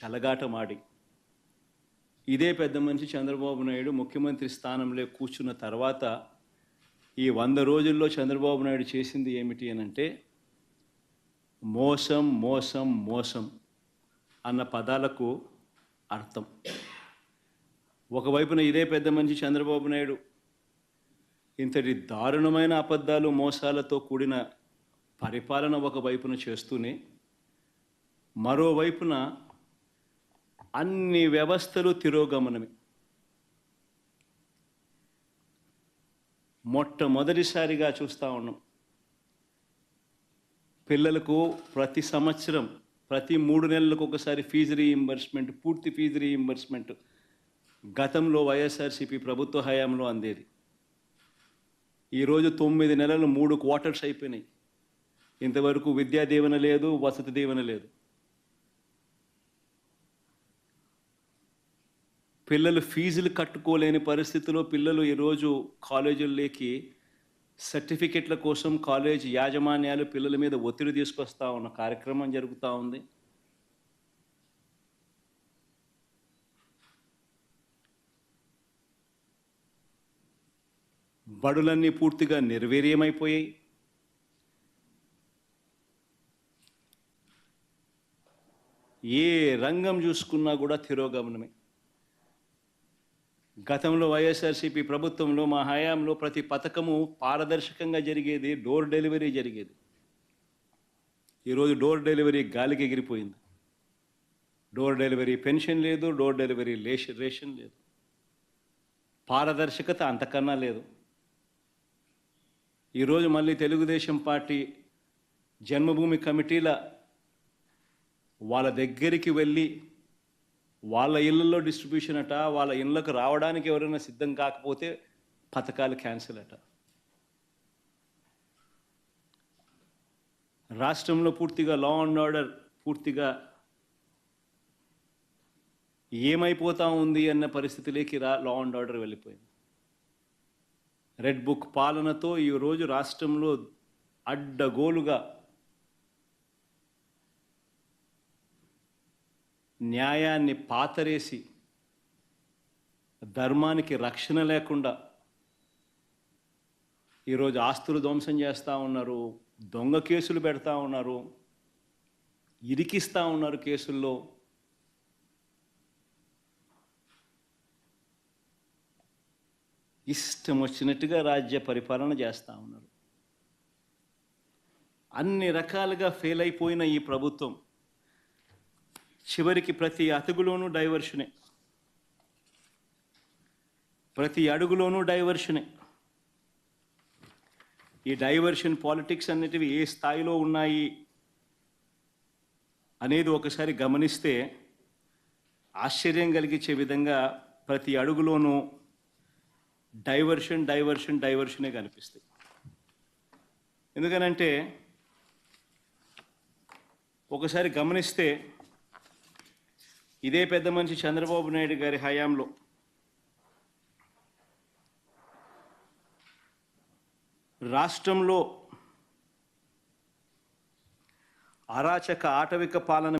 చలగాటమాడి ఇదే పెద్ద మనిషి చంద్రబాబు నాయుడు ముఖ్యమంత్రి స్థానంలో కూర్చున్న తర్వాత ఈ వంద రోజుల్లో చంద్రబాబు నాయుడు చేసింది ఏమిటి అని అంటే మోసం మోసం మోసం అన్న పదాలకు అర్థం. ఒకవైపున ఇదే పెద్ద మనిషి చంద్రబాబు నాయుడు ఇంతటి దారుణమైన అబద్ధాలు మోసాలతో కూడిన పరిపాలన ఒకవైపున చేస్తూనే మరోవైపున అన్ని వ్యవస్థలు తిరోగమనమే. మొట్టమొదటిసారిగా చూస్తూ ఉన్నాం. పిల్లలకు ప్రతి సంవత్సరం ప్రతి మూడు నెలలకు ఒకసారి ఫీజు రీఇంబర్స్మెంట్ పూర్తి ఫీజు రీఇంబర్స్మెంట్ గతంలో వైఎస్ఆర్సీపీ ప్రభుత్వ హయాంలో అందేది. ఈరోజు తొమ్మిది నెలలు మూడు క్వార్టర్స్ అయిపోయినాయి. ఇంతవరకు విద్యా దీవెన లేదు వసతి దీవెన లేదు. పిల్లలు ఫీజులు కట్టుకోలేని పరిస్థితిలో పిల్లలు ఈరోజు కాలేజీల్లోకి సర్టిఫికెట్ల కోసం కాలేజ్ యాజమాన్యాలు పిల్లల మీద ఒత్తిడి తీసుకొస్తా ఉన్న కార్యక్రమం జరుగుతూ ఉంది. బడులన్నీ పూర్తిగా నిర్వీర్యమైపోయాయి. ఏ రంగం చూసుకున్నా కూడా తిరోగమనమే. గతంలో వైఎస్ఆర్సీపీ ప్రభుత్వంలో మా హయాంలో ప్రతి పథకము పారదర్శకంగా జరిగేది డోర్ డెలివరీ జరిగేది. ఈరోజు డోర్ డెలివరీ గాలికి ఎగిరిపోయింది. డోర్ డెలివరీ పెన్షన్ లేదు డోర్ డెలివరీ లేష రేషన్ లేదు. పారదర్శకత అంతకన్నా లేదు. ఈరోజు మళ్ళీ తెలుగుదేశం పార్టీ జన్మభూమి కమిటీల వాళ్ళ దగ్గరికి వెళ్ళి వాళ్ళ ఇళ్ళల్లో డిస్ట్రిబ్యూషన్ అట వాళ్ళ ఇళ్ళకు రావడానికి ఎవరైనా సిద్ధం కాకపోతే పథకాలు క్యాన్సిల్ అట. రాష్ట్రంలో పూర్తిగా లా అండ్ ఆర్డర్ పూర్తిగా ఏమైపోతా ఉంది అన్న పరిస్థితిలోకి రా లా అండ్ ఆర్డర్ వెళ్ళిపోయింది. రెడ్ బుక్ పాలనతో ఈరోజు రాష్ట్రంలో అడ్డగోలుగా న్యాయాన్ని పాతరేసి ధర్మానికి రక్షణ లేకుండా ఈరోజు ఆస్తులు ధ్వంసం చేస్తూ ఉన్నారు దొంగ కేసులు పెడతా ఉన్నారు ఇరికిస్తూ ఉన్నారు కేసుల్లో. ఇష్టం వచ్చినట్టుగా రాజ్య పరిపాలన చేస్తూ ఉన్నారు. అన్ని రకాలుగా ఫెయిల్ అయిపోయిన ఈ ప్రభుత్వం చివరికి ప్రతి అతుగులోనూ డైవర్షనే ప్రతి అడుగులోనూ డైవర్షనే ఈ డైవర్షన్ పాలిటిక్స్ అనేటివి ఏ స్థాయిలో ఉన్నాయి అనేది ఒకసారి గమనిస్తే ఆశ్చర్యం కలిగించే విధంగా ప్రతి అడుగులోనూ డైవర్షన్ డైవర్షన్ డైవర్షనే కనిపిస్తాయి. ఎందుకనంటే ఒకసారి గమనిస్తే ఇదే పెద్ద మనిషి చంద్రబాబు నాయుడు గారి హయాంలో. రాష్ట్రంలో అరాచక ఆటవిక పాలన